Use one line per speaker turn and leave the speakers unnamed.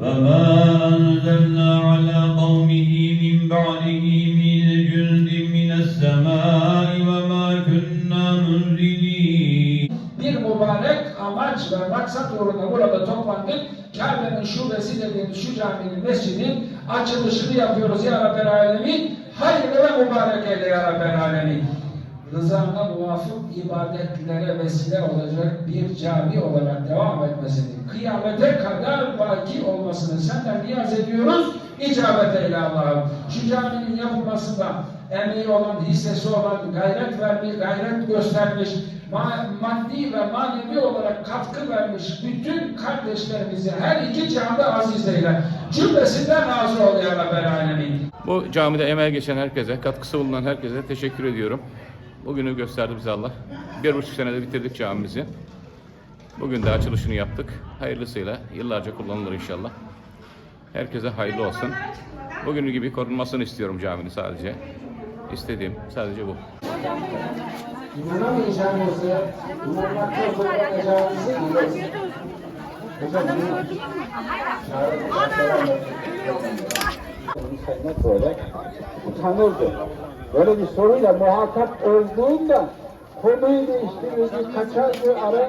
وما أنزلنا على قومه من بعده من جند من السماء وما كنا منزلين
bir mübarek amaç ve maksat uğruna burada toplandık. Kabe'nin şubesi dediğimiz şu caminin, mescidin açılışını yapıyoruz ya Rabbel Alemin. Hayırlı ve mübarek eyle ya Rabbel Alemin. Rızana muvafık ibadetlere vesile olacak bir cami olarak devam etmesini, kıyamete kadar baki olmasını senden niyaz ediyoruz. İcabet eyle Allah'ım. Şu caminin yapılmasında emeği olan, hissesi olan, gayret vermiş, gayret göstermiş, ma- maddi ve manevi olarak katkı vermiş bütün kardeşlerimizi her iki canda aziz eyle. Cümlesinden razı ol ya Rabbel Alemin.
Bu camide emeğe geçen herkese, katkısı bulunan herkese teşekkür ediyorum. Bugünü gösterdi bize Allah. Bir buçuk senede bitirdik camimizi. Bugün de açılışını yaptık. Hayırlısıyla yıllarca kullanılır inşallah. Herkese hayırlı olsun. Bugünü gibi korunmasını istiyorum caminin sadece. İstediğim sadece bu.
İnanamayacağınızı, inanmakta zorlanacağınızı biliyoruz. Hocam,
böyle utanırdı. Böyle bir soruyla muhatap olduğunda konuyu değiştirirdi, kaçardı, ara